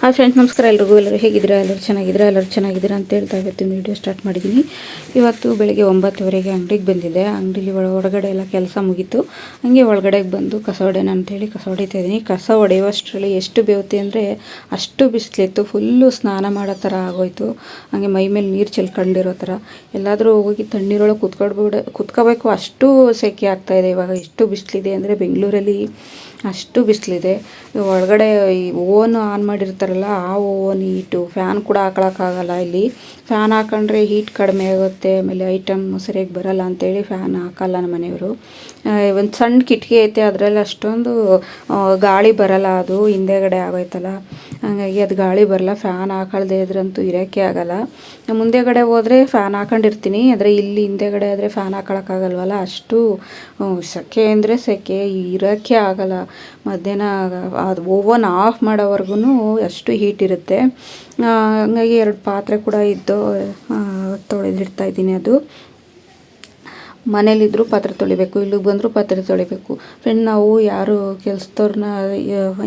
Hi friends ನಮಸ್ಕಾರ. ಎಲ್ರಿಗೂ ಎಲ್ಲರೂ ಹೇಗಿದ್ದೀರಾ? ಎಲ್ಲರೂ ಚೆನ್ನಾಗಿದ್ದೀರಾ? ಎಲ್ಲರೂ ಚೆನ್ನಾಗಿದ್ದೀರಾ ಅಂತ ಹೇಳ್ತಾ ಇವತ್ತಿನ ವೀಡಿಯೋ ಸ್ಟಾರ್ಟ್ ಮಾಡಿದ್ದೀನಿ. ಇವತ್ತು ಬೆಳಗ್ಗೆ ಒಂಬತ್ತುವರೆಗೆ ಅಂಗಡಿಗೆ ಬಂದಿದ್ದೆ. ಅಂಗಡಿಲಿ ಒಳ ಹೊರಗಡೆ ಎಲ್ಲ ಕೆಲಸ ಮುಗೀತು. ಹಂಗೆ ಒಳಗಡೆಗೆ ಬಂದು ಕಸ ಹೊಡೆಯೋಣ ಅಂತೇಳಿ ಕಸ ಹೊಡಿತಾ ಇದ್ದೀನಿ. ಕಸ ಹೊಡೆಯುವಷ್ಟರಲ್ಲಿ ಎಷ್ಟು ಬೇವತಿ ಅಂದರೆ ಅಷ್ಟು ಬಿಸಿಲಿತ್ತು. ಫುಲ್ಲು ಸ್ನಾನ ಮಾಡೋ ಥರ ಆಗೋಯ್ತು. ಹಂಗೆ ಮೈ ಮೇಲೆ ನೀರು ಚೆಲ್ಕೊಂಡಿರೋ ಥರ. ಎಲ್ಲಾದರೂ ಹೋಗಿ ತಣ್ಣೀರೊಳಗೆ ಕುತ್ಕೊಳ್ಬಿಡ ಕುತ್ಕೋಬೇಕು. ಅಷ್ಟು ಸೆಕೆ ಆಗ್ತಾಯಿದೆ ಇವಾಗ. ಎಷ್ಟು ಬಿಸಿಲಿದೆ ಅಂದರೆ ಬೆಂಗಳೂರಲ್ಲಿ ಅಷ್ಟು ಬಿಸಿಲಿದೆ. ಒಳಗಡೆ ಈ ಓವನ್ ಆನ್ ಮಾಡಿರ್ತಾರಲ್ಲ, ಆ ಓವನ್ ಹೀಟು, ಫ್ಯಾನ್ ಕೂಡ ಹಾಕೊಳಕ್ಕಾಗಲ್ಲ ಇಲ್ಲಿ. ಫ್ಯಾನ್ ಹಾಕೊಂಡ್ರೆ ಹೀಟ್ ಕಡಿಮೆ ಆಗುತ್ತೆ, ಆಮೇಲೆ ಐಟಮ್ ಸರಿಯಾಗಿ ಬರಲ್ಲ ಅಂತೇಳಿ ಫ್ಯಾನ್ ಹಾಕಲ್ಲ ನಮ್ಮ ಮನೆಯವರು. ಒಂದು ಸಣ್ಣ ಕಿಟಕಿ ಐತೆ, ಅದರಲ್ಲಿ ಅಷ್ಟೊಂದು ಗಾಳಿ ಬರಲ್ಲ, ಅದು ಹಿಂದೆಗಡೆ ಆಗೋಯ್ತಲ್ಲ. ಹಾಗಾಗಿ ಅದು ಗಾಳಿ ಬರಲ್ಲ ಫ್ಯಾನ್ ಹಾಕೊಳ್ದೇ ಇದ್ರಂತೂ ಇರೋಕ್ಕೆ ಆಗಲ್ಲ. ಮುಂದೆಗಡೆ ಹೋದರೆ ಫ್ಯಾನ್ ಹಾಕೊಂಡಿರ್ತೀನಿ, ಆದರೆ ಇಲ್ಲಿ ಹಿಂದೆಗಡೆ ಆದರೆ ಫ್ಯಾನ್ ಹಾಕೊಳಕ್ಕಾಗಲ್ವಲ್ಲ, ಅಷ್ಟು ಸೆಕೆ ಅಂದರೆ ಸೆಕೆ, ಇರೋಕ್ಕೆ ಆಗಲ್ಲ. ಮಧ್ಯಾಹ್ನ, ಅದು ಓವನ್ ಆಫ್ ಮಾಡೋವರೆಗೂ ಅಷ್ಟು ಹೀಟ್ ಇರುತ್ತೆ. ಹಂಗಾಗಿ ಎರಡು ಪಾತ್ರೆ ಕೂಡ ಇದ್ದು ತೊಳೆದಿಡ್ತಾ ಇದ್ದೀನಿ ಅದು. ಮನೇಲಿದ್ದರೂ ಪಾತ್ರೆ ತೊಳಿಬೇಕು ಇಲ್ಲಿಗೆ ಬಂದರೂ ಪಾತ್ರೆ ತೊಳಿಬೇಕು. ಫ್ರೆಂಡ್ ನಾವು ಯಾರು ಕೆಲಸದವ್ರನ್ನ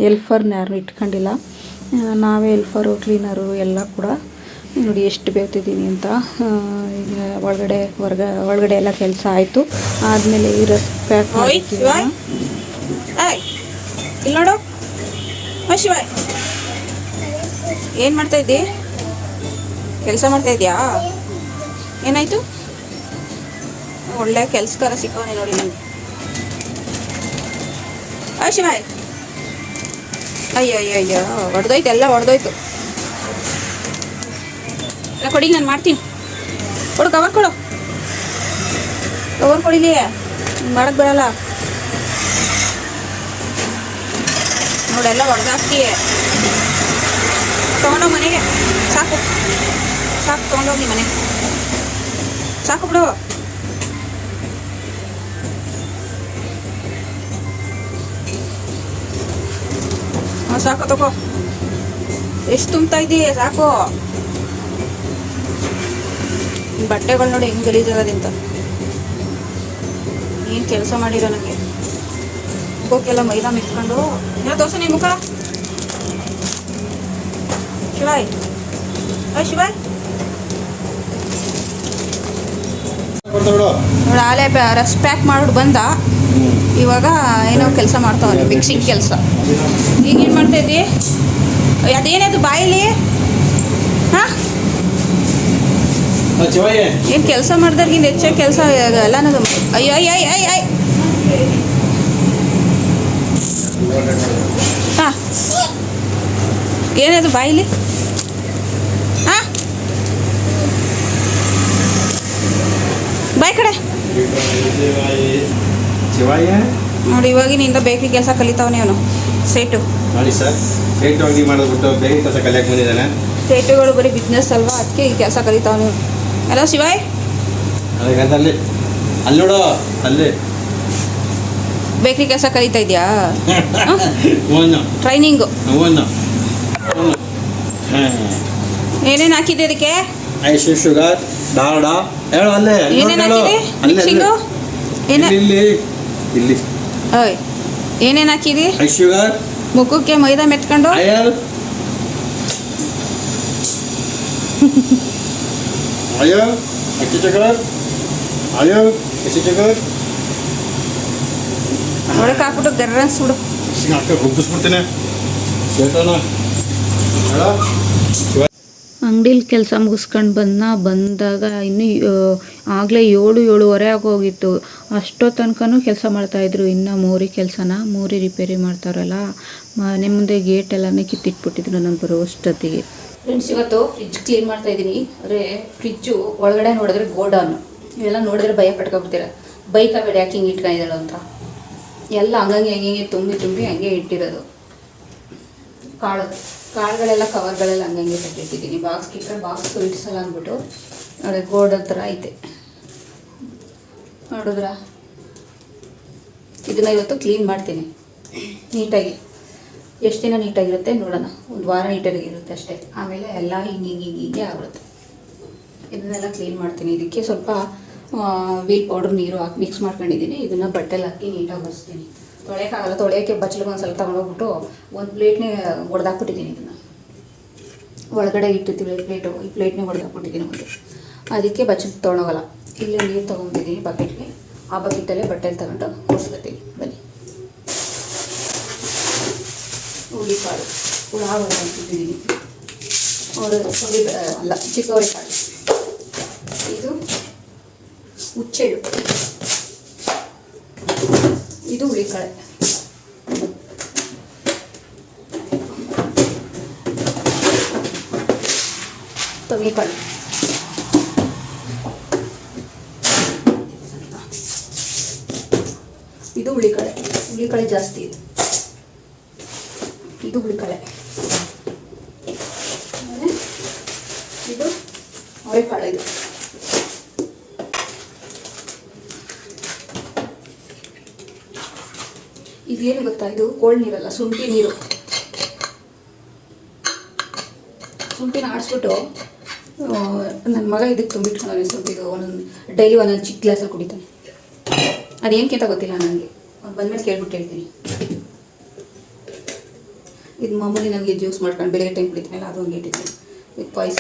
ಎಲ್ಫರ್ನ ಯಾರು ಇಟ್ಕೊಂಡಿಲ್ಲ. ನಾವೇ ಎಲ್ಫರು ಕ್ಲೀನರು ಎಲ್ಲ ಕೂಡ ನೋಡಿ ಎಷ್ಟು ಬೇಯ್ತಿದ್ದೀನಿ ಅಂತ ಈಗ ಒಳಗಡೆ ಹೊರಗ ಒಳಗಡೆ ಎಲ್ಲ ಕೆಲಸ ಆಯಿತು. ಆದಮೇಲೆ ಈ ರಸ್ ಪ್ಯಾಕ್ ಇಲ್ಲಿ ನೋಡು. ಓ ಏನು ಮಾಡ್ತಾ ಇದ್ದೀ? ಕೆಲಸ ಮಾಡ್ತಾ ಇದೆಯಾ ಏನಾಯ್ತು? ಒಳ್ಳೆ ಕೆಲ್ಸಕರ ಸಿಕ್ಕವನೇ ನೋಡಿ ನನಗೆ ಶಿವಾಯ್. ಅಯ್ಯೋ ಅಯ್ಯೋ ಅಯ್ಯೋ ಹೊಡೆದೋಯ್ತು ಎಲ್ಲ ಹೊಡೆದೋಯ್ತು ಎಲ್ಲ ಕೊಡಿ, ನಾನು ಮಾಡ್ತೀನಿ. ಕೊಡು ಕವರ್ ಕೊಡು. ಕವರ್ ಕೊಡಿಲಿ. ಮಾಡಕ್ ಬರಲ್ಲ. ನೋಡೆಲ್ಲ ಹೊಡೆದಾಕ್ತೀಯ ತೊಗೊಂಡೋಗಿ ಮನೆಗೆ. ಸಾಕು. ಸಾಕು ತೊಗೊಂಡೋಗಿ ಮನೆ. ಸಾಕು ಬಿಡು. ಸಾಕು ತಗೋ. ಎಷ್ಟು ತುಂಬ್ತಾ ಇದೀಯ ಸಾಕು ಬಟ್ಟೆಗಳು ನೋಡಿ ಹೆಂಗೆ ಗಲೀಜಾಗೋದಿಂತ. ಏನು ಕೆಲಸ ಮಾಡಿರೋ ನನಗೆ ಮುಖಕ್ಕೆಲ್ಲ ಮೈದಾ ಮಿಕ್ಕೊಂಡು ಏನೋ ದೋಸೆ ನಿಮ್ಮ ಮುಖ. ಶಿವಾಯ್. ಅಯ್ಯ ಶಿವಾಯ್. ನೋಡಿ ಆಲೆ ರಸ್ ಪ್ಯಾಕ್ ಮಾಡ್ಬಿಟ್ಟು ಬಂದ. ಇವಾಗ ಏನೋ ಕೆಲಸ ಮಾಡ್ತಾವನೆ ಮಿಕ್ಸಿಂಗ್ ಕೆಲಸ. ಈಗೇನು ಮಾಡ್ತಾ ಇದ್ದಿ? ಅಯ್ಯ, ಅದೇನದು ಬಾಯಿಲಿ ಹಾಂ? ಏನು ಕೆಲಸ ಮಾಡ್ದವ್ರಿಗಿಂತ ಹೆಚ್ಚಾಗಿ ಕೆಲಸ ಎಲ್ಲ ನನಗೆ ಅಯ್ಯೋ ಅಯ್ಯ ಅಯ್ಯ ಅಯ್ಯ ಅಯ್ಯ. ಹಾಂ. ಏನದು ಬಾಯಿಲಿ ಹಾಂ? ಬಾಯ್ ಕಡೆ. ಶಿವಯ್ಯ ನೋಡಿ ಇವಾಗಿನಿಂದ ಬೇಕ್ರಿ ಕೆಲಸ ಕಲಿತಾವನೆ ಅವನು ಸೇಟು. ನೋಡಿ ಸರ್ ಸೇಟು ಅಂಗಡಿ ಮಾಡಿಬಿಟ್ಟು ಬೇರೆ ಕೆಲಸ ಕಲಿಯಕ್ಕೆ ಬಂದಿದ್ದಾನೆ. ಸೇಟುಗಳು ಬರೀ ಬಿಸ್ನೆಸ್ ಅಲ್ವಾ? ಅದಕ್ಕೆ ಈ ಕೆಲಸ ಕಲಿತಾವನು ಹಲೋ ಶಿವಾಯ್? ಅಲ್ಲಿ. ಅಲ್ಲಿ ನೋಡು ಅಲ್ಲಿ. ಬೇಕ್ರಿ ಕೆಲಸ ಕಲಿತಾ ಇದೆಯಾ? ಟ್ರೈನಿಂಗು ಏನೇನು ಹಾಕಿದೆ ಅದಕ್ಕೆ ಐಸು ಶುಗರ್ ಡಾಲ್ಡ ಹೇಳು ಅಲ್ಲೇ. ಏನೇನು ಹಾಕಿದೆ ಮಿಕ್ಸಿಂಗು. ಏನ ಇಲ್ಲಿ. ಓಯ್ ಏನೇನು ಹಾಕಿದಿ? ಶುಗರ್ ಮುಖಕ್ಕೆ ಮೈದಾ ಮೆತ್ಕೊಂಡು? ಆಯಲ್ ಆಯಲ್ ಅಕ್ಕಿ ಚಕರ್ ಆಯಲ್ ಹಸಿ ಚಕರ್ ಒಳಗೆ ಹಾಕ್ಬಿಟ್ಟು ಗರ್ರ ಹಾಕಿ ರುಬ್ಬಿಸ್ಬಿಡ್ತೀನಿ ಅಂಗಡಿಲಿ ಕೆಲಸ ಮುಗಿಸ್ಕೊಂಡು ಬಂದ ಬಂದಾಗ ಇನ್ನು ಆಗಲೇ ಏಳು, ಏಳುವರೆ ಆಗೋಗಿತ್ತು. ಅಷ್ಟೋ ತನಕನೂ ಕೆಲಸ ಮಾಡ್ತಾಯಿದ್ರು. ಇನ್ನು ಮೋರಿ ಕೆಲಸನ, ಮೋರಿ ರಿಪೇರಿ ಮಾಡ್ತಾರಲ್ಲ ಮನೆ ಮುಂದೆ ಗೇಟ್ ಎಲ್ಲನೇ ಕಿತ್ತಿಟ್ಬಿಟ್ಟಿದ್ರು ನಾನು ಬರೋ ಅಷ್ಟೊತ್ತಿಗೆ. ಫ್ರೆಂಡ್ಸ್ ಇವತ್ತು ಫ್ರಿಜ್ ಕ್ಲೀನ್ ಮಾಡ್ತಾ ಇದ್ದೀನಿ ಅಂದರೆ ಫ್ರಿಜ್ಜು ಒಳಗಡೆ ನೋಡಿದ್ರೆ ಗೋಡೌನ್. ಇವೆಲ್ಲ ನೋಡಿದ್ರೆ ಭಯ ಪಟ್ಕೊಬಿಡ್ತೀರ. ಬೈಕಬೇಡಿ ಯಾಕೆ ಹಿಂಗೆ ಇಟ್ಕೊಂಡಿದ್ದಾಳು ಅಂತ. ಎಲ್ಲ ಹಂಗಂಗೆ ಹಂಗೆ ತುಂಬಿ ತುಂಬಿ ಹಂಗೆ ಇಟ್ಟಿರೋದು. ಕಾಳು ಕಾಳುಗಳೆಲ್ಲ ಕವರ್ಗಳೆಲ್ಲ ಹಂಗಂಗೆ ಕಟ್ಟಿಟ್ಟಿದ್ದೀನಿ. ಬಾಕ್ಸ್ ಕಿಟ್ಟರೆ ಬಾಕ್ಸ್ ಇಟ್ಸಲ್ಲ ಅಂದ್ಬಿಟ್ಟು. ಅದೇ ಗೋಲ್ಡ್ ಥರ ಐತೆ. ನೋಡಿದ್ರ? ಇದನ್ನ ಇವತ್ತು ಕ್ಲೀನ್ ಮಾಡ್ತೀನಿ. ನೀಟಾಗಿ. ಎಷ್ಟು ದಿನ ನೀಟಾಗಿರುತ್ತೆ ನೋಡೋಣ. ಒಂದು ವಾರ ನೀಟಾಗಿರುತ್ತೆ ಅಷ್ಟೇ. ಆಮೇಲೆ ಎಲ್ಲ ಹಿಂಗೆ ಹಿಂಗೆ ಹಿಂಗೆ ಹಿಂಗೆ ಆಗುತ್ತೆ. ಇದನ್ನೆಲ್ಲ ಕ್ಲೀನ್ ಮಾಡ್ತೀನಿ. ಇದಕ್ಕೆ ಸ್ವಲ್ಪ ವೀಲ್ ಪೌಡ್ರ್ ನೀರು ಹಾಕಿ ಮಿಕ್ಸ್ ಮಾಡ್ಕೊಂಡಿದ್ದೀನಿ. ಇದನ್ನು ಬಟ್ಟೆಲಿ ಹಾಕಿ ನೀಟಾಗಿ ಒರೆಸ್ತೀನಿ. ತೊಳೆಯೋಕ್ಕಾಗಲ್ಲ, ತೊಳೆಯೋಕ್ಕೆ ಬಚ್ಚಲಿಗೆ ಒಂದು ಸ್ವಲ್ಪ ತೊಗೊಂಡೋಗ್ಬಿಟ್ಟು ಒಂದು ಪ್ಲೇಟ್ನೇ ಒಡೆದಾಕ್ಬಿಟ್ಟಿದ್ದೀನಿ ಇದನ್ನು. ಒಳಗಡೆ ಇಟ್ಟಿದ್ದೀವಿ ಪ್ಲೇಟು ಈ ಪ್ಲೇಟ್ನೇ ಹೊಡೆದು ಹಾಕ್ಬಿಟ್ಟಿದ್ದೀನಿ ಒಂದು. ಅದಕ್ಕೆ ಬಚ್ಚಲು ತೊಗೊಂಡೋಗಲ್ಲ. ಇಲ್ಲಿ ನೀರು ತೊಗೊಂಡಿದ್ದೀನಿ ಬಕೆಟ್ಗೆ. ಆ ಬಕೆಟಲ್ಲೇ ಬಟ್ಟೆಲಿ ತಗೊಂಡು ಹೊಸ್ಕೊತೀನಿ ಬನ್ನಿ. ಹುಳಿಕಾಳು ಹುಳ ಅಂತಿದ್ದೀನಿ ಅವರು ಹುಳಿ ಅಲ್ಲ ಚಿಕ್ಕವರೆ ಕಾಳು. ಇದು ಹುಚ್ಚೆಳ್ಳು. ಹುಳಿಕಾಳೆ ತೊಗರಿಕಾಳು ಇದು ಹುಳಿಕಳೆ ಹುಳಿಕಳೆ ಜಾಸ್ತಿ ಇದೆ. ಇದು ಹುಳಿಕಳೆ ಇದು ಅವರೆಕಾಳು ಇದು. ಇದೇನು ಗೊತ್ತಾ ಇದು? ಕೋಲ್ಡ್ ನೀರಲ್ಲ, ಶುಂಠಿ ನೀರು. ಶುಂಠಿನ ಆಡಿಸ್ಬಿಟ್ಟು ನನ್ನ ಮಗ ಇದಕ್ಕೆ ತುಂಬಿಟ್ಕೊಂಡು ಶುಂಠಿಗೆ ಒಂದೊಂದು ಡೈಲಿ ಒಂದೊಂದು ಚಿಕ್ಕ ಗ್ಲಾಸಲ್ಲಿ ಕುಡಿತಾನೆ. ಅದೇನಕ್ಕೆ ಅಂತ ಗೊತ್ತಿಲ್ಲ ನನಗೆ ಬಂದ್ಮೇಲೆ ಕೇಳ್ಬಿಟ್ಟು ಹೇಳ್ತೀನಿ. ಇದು ಮಾಮೂಲಿ ನನಗೆ ಜ್ಯೂಸ್ ಮಾಡ್ಕೊಂಡು ಬೆಳಗ್ಗೆ ಟೈಮ್ ಕುಡಿತೀನಲ್ಲ, ಅದು ಹಂಗೆ ಇಟ್ಟಿದ್ದೀನಿ. ವಿತ್ ಪಾಯ್ಸ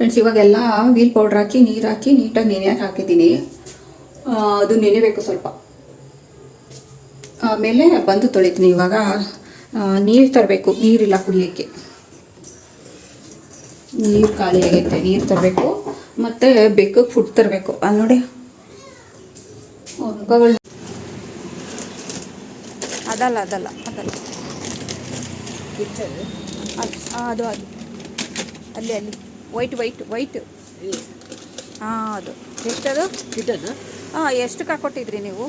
ಫ್ರೆಂಡ್ಸ್ ಇವಾಗೆಲ್ಲ ವೀಲ್ ಪೌಡ್ರ್ ಹಾಕಿ ನೀರು ಹಾಕಿ ನೀಟಾಗಿ ನೆನೆ ಹಾಕಿದ್ದೀನಿ. ಅದು ನೆನೆಬೇಕು ಸ್ವಲ್ಪ. ಆಮೇಲೆ ಬಂದು ತೊಳಿತೀನಿ ಇವಾಗ. ನೀರು ತರಬೇಕು ನೀರಿಲ್ಲ ಕುಡಿಯೋಕ್ಕೆ. ನೀರು ಖಾಲಿ ಆಗೈತೆ ನೀರು ತರಬೇಕು. ಮತ್ತು ಬೆಕ್ಕಕ್ಕೆ ಫುಡ್ ತರಬೇಕು. ಅಲ್ಲಿ ನೋಡಿ. ಅವ್ರ ಮುಖಗಳು ಅದಲ್ಲ ಅದಲ್ಲ ಅದಲ್ಲ. ಅದು ಅದು. ಅಲ್ಲಿ ಅಲ್ಲಿ. ವೈಟ್ ವೈಟ್ ವೈಟ್ ಹಾಂ ಅದು. ಎಷ್ಟದು? ಕಿಟನ್ ಹಾಂ ಎಷ್ಟಕ್ಕೆ ಹಾಕ್ಕೊಟ್ಟಿದ್ರಿ ನೀವು?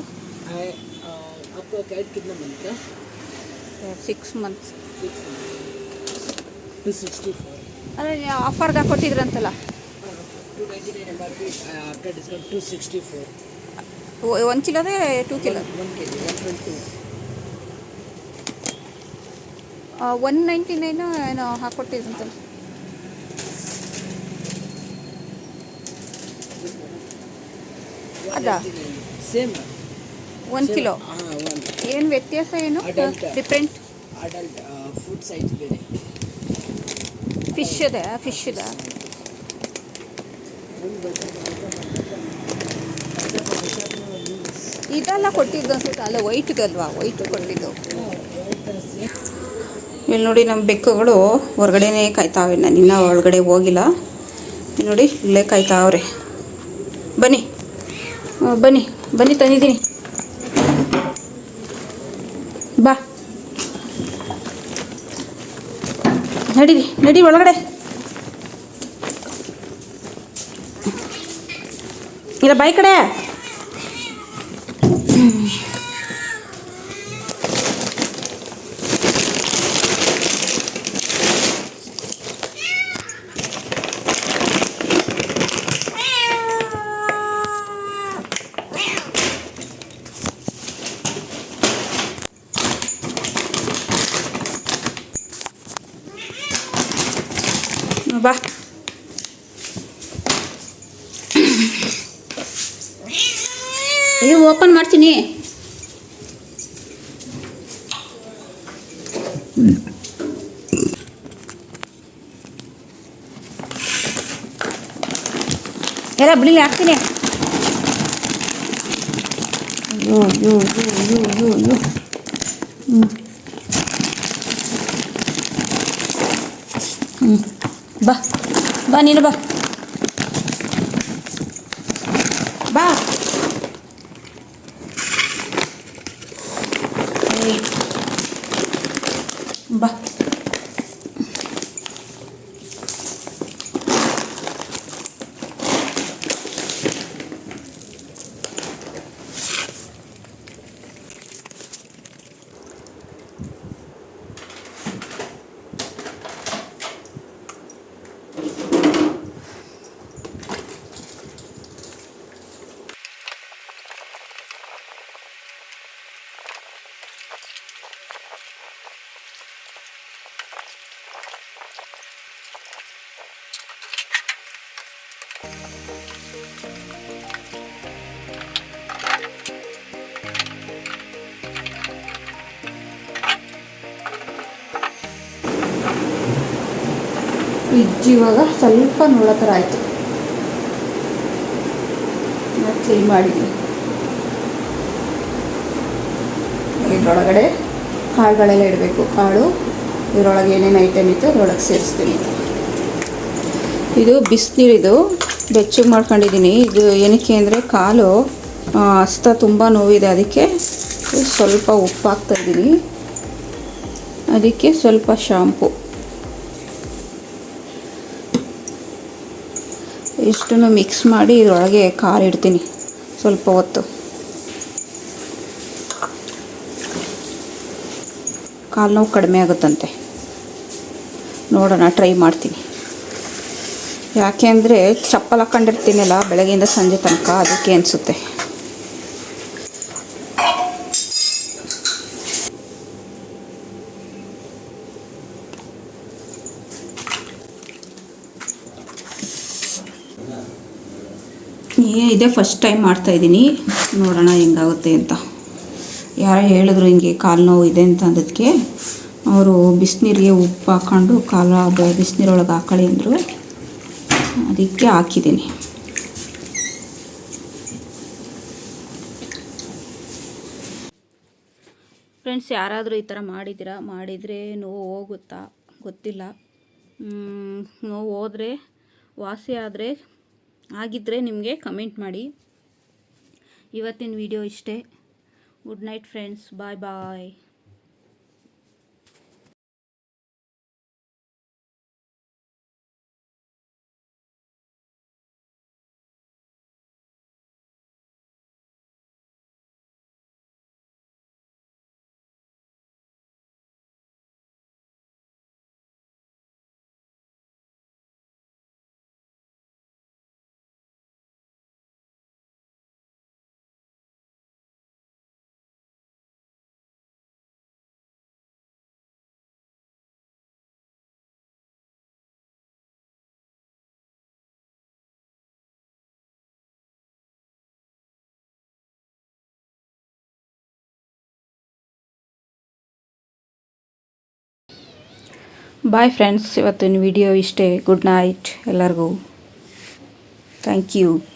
ಸಿಕ್ಸ್ ಮಂತ್ಸ್ ಅದೇ ಆಫರ್ದು ಹಾಕ್ಕೊಟ್ಟಿದ್ರಂತಲ್ಲ ಒಂದು ಕಿಲೋದೇ two kilo? One ninety nine ಏನೋ ಹಾಕ್ಕೊಟ್ಟಿದ್ರಂತಲ್ಲ ಅದ ಸೇಮ್ ಒಂದು ಕಿಲೋ ಏನು ವ್ಯತ್ಯಾಸ ಏನು? ಡಿಫ್ರೆಂಟ್ ಅಡಲ್ಟ್ ಫುಡ್ ಸೈಜ್ ಬೇರೆ. ಫಿಶ್ ಇದೆ ಫಿಶ್ ಇದೆ. ಇದೆಲ್ಲ ಕೊಟ್ಟಿದ್ದು ಅನ್ಸುತ್ತೆ ಅಲ್ಲ ವೈಟ್ಗಲ್ವಾ ವೈಟ್ ಕೊಟ್ಟಿದ್ದು ಇಲ್ಲಿ ನೋಡಿ ನಮ್ಮ ಬೆಕ್ಕುಗಳು ಹೊರಗಡೆನೇ ಕಾಯ್ತಾವೆ. ನಾನು ಇನ್ನೂ ಒಳಗಡೆ ಹೋಗಿಲ್ಲ. ಇಲ್ಲಿ ನೋಡಿ ಇಲ್ಲೇ ಕಾಯ್ತಾವ್ರೆ. ಬನ್ನಿ ಬನ್ನಿ ತಂದಿದ್ದೀನಿ. ಬಾ. ನಡಿ ನಡಿ ಒಳಗಡೆ. ಇಲ್ಲ ಬಾಯಿ ಕಡೆ. ಬಾ ಇದು ಓಪನ್ ಮಾಡ್ತೀನಿ ಎಲ್ಲ ಬಿಳಿ ಹಾಕ್ತೀನಿ ಅಯ್ಯೋ ಅಯ್ಯೋ ಅಯ್ಯೋ ಅಯ್ಯೋ ಅಯ್ಯೋ ಅಯ್ಯೋ ಹ್ಞೂ ಬಾ. ಬಾ ನೀನು ಬಾ. ಬಾ. ಬಾ. ಇವಾಗ ಸ್ವಲ್ಪ ನೋಡೋ ಥರ ಆಯಿತು ಕ್ಲೀನ್ ಮಾಡಿದ್ದೀನಿ ಇದರೊಳಗಡೆ ಕಾಳುಗಳೆಲ್ಲ ಇಡಬೇಕು. ಕಾಳು, ಇದರೊಳಗೆ ಏನೇನು ಐಟಮ್ ಇತ್ತು ಅದರೊಳಗೆ ಸೇರಿಸ್ತೀನಿ. ಇದು ಬಿಸಿನೀರಿದು ಬೆಚ್ಚಗೆ ಮಾಡ್ಕೊಂಡಿದ್ದೀನಿ. ಇದು ಏನಕ್ಕೆ ಅಂದರೆ ಕಾಲು ಹಸ್ತ ತುಂಬ ನೋವಿದೆ ಅದಕ್ಕೆ ಸ್ವಲ್ಪ ಉಪ್ಪು ಹಾಕ್ತಾಯಿದ್ದೀನಿ ಅದಕ್ಕೆ ಸ್ವಲ್ಪ ಶಾಂಪು ಇಷ್ಟನ್ನು ಮಿಕ್ಸ್ ಮಾಡಿ ಇದರೊಳಗೆ ಖಾರ ಇಡ್ತೀನಿ, ಸ್ವಲ್ಪ ಹೊತ್ತು. ಕಾಲು ನೋವು ಕಡಿಮೆ ಆಗುತ್ತಂತೆ. ನೋಡೋಣ ಟ್ರೈ ಮಾಡ್ತೀನಿ. ಯಾಕೆ ಅಂದರೆ ಚಪ್ಪಲ್ ಹಾಕ್ಕೊಂಡಿರ್ತೀನಲ್ಲ ಬೆಳಗ್ಗೆಯಿಂದ ಸಂಜೆ ತನಕ, ಅದಕ್ಕೆ ಅನಿಸುತ್ತೆ. ಇದೇ ಫಸ್ಟ್ ಟೈಮ್ ಮಾಡ್ತಾಯಿದ್ದೀನಿ ನೋಡೋಣ ಹೆಂಗಾಗುತ್ತೆ ಅಂತ. ಯಾರೋ ಹೇಳಿದ್ರು ಹಿಂಗೆ ಕಾಲು ನೋವು ಇದೆ ಅಂತ ಅಂದದಕ್ಕೆ ಅವರು ಬಿಸಿನೀರಿಗೆ ಉಪ್ಪು ಹಾಕ್ಕೊಂಡು ಕಾಲ ಬಿಸಿನೀರೊಳಗೆ ಹಾಕೊಳ್ಳಿ ಅಂದರು. ಅದಕ್ಕೆ ಹಾಕಿದ್ದೀನಿ. ಫ್ರೆಂಡ್ಸ್ ಯಾರಾದರೂ ಈ ಥರ ಮಾಡಿದ್ದೀರಾ? ಮಾಡಿದರೆ ನೋವು ಹೋಗುತ್ತಾ? ಗೊತ್ತಿಲ್ಲ. ನೋವು ಹೋದರೆ ವಾಸಿ ಆದರೆ ಆಗಿದ್ದರೆ ನಿಮಗೆ ಕಮೆಂಟ್ ಮಾಡಿ. ಇವತ್ತಿನ ವಿಡಿಯೋ ಇಷ್ಟೇ. Good night friends bye bye bye friends ಇವತ್ತಿನ ವಿಡಿಯೋ ಇಷ್ಟೇ. ಗುಡ್ ನೈಟ್ ಎಲ್ಲರಿಗೂ. Thank you